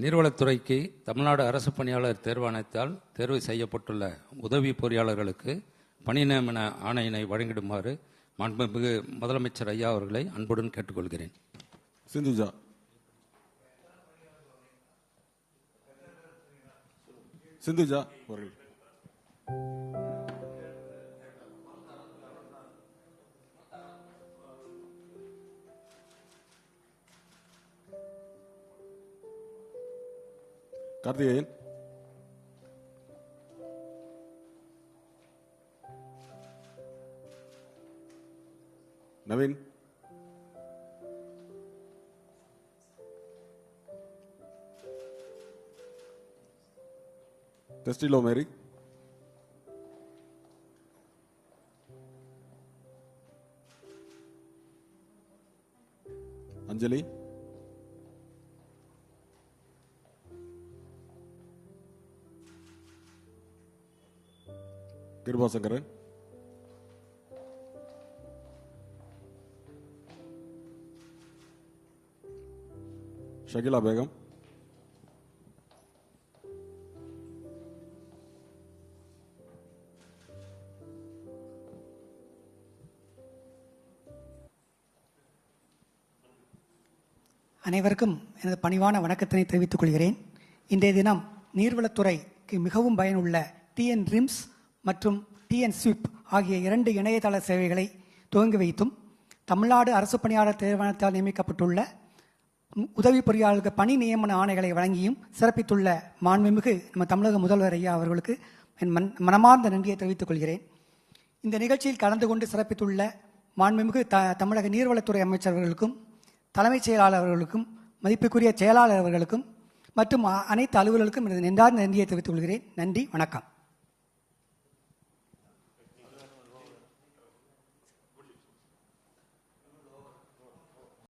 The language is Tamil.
நீர்வளத்துறைக்கு தமிழ்நாடு அரசு பணியாளர் தேர்வாணையத்தால் தேர்வு செய்யப்பட்டுள்ள உதவி பொறியாளர்களுக்கு பணி நியமன ஆணையினை வழங்கிடுமாறு மாண்புமிகு முதலமைச்சர் ஐயா அவர்களை அன்புடன் கேட்டுக்கொள்கிறேன். சிந்துஜா. சிந்துஜா அவர்கள். Kartikeyan. नवीन टेस्टी लो मेरी अंजलि கிருபாசங்கரன். ஷகிலா பேகம். அனைவருக்கும் எனது பணிவான வணக்கத்தினை தெரிவித்துக் கொள்கிறேன். இன்றைய தினம் நீர்வளத்துறைக்கு மிகவும் பயனுள்ள டிஎன் ரிம்ஸ் மற்றும் டிஎன் ஸ்விப் ஆகிய இரண்டு இணையதள சேவைகளை துவங்கி வைத்தும் தமிழ்நாடு அரசு பணியாளர் தேர்வாணையத்தால் நியமிக்கப்பட்டுள்ள உதவி பொறியாளர்கள் பணி நியமன ஆணைகளை வழங்கியும் சிறப்பித்துள்ள மாண்புமிகு நம்ம தமிழக முதல்வர் ஐயா அவர்களுக்கு என் மன் மனமார்ந்த நன்றியை தெரிவித்துக் கொள்கிறேன். இந்த நிகழ்ச்சியில் கலந்து கொண்டு சிறப்பித்துள்ள மாண்புமிகு த தமிழக நீர்வளத்துறை அமைச்சர்களுக்கும் தலைமைச் செயலாளர் அவர்களுக்கும் மதிப்புக்குரிய செயலாளர் அவர்களுக்கும் மற்றும் அனைத்து அலுவலர்களுக்கும் எனது நெஞ்சார்ந்த நன்றியை தெரிவித்துக் கொள்கிறேன். நன்றி வணக்கம்.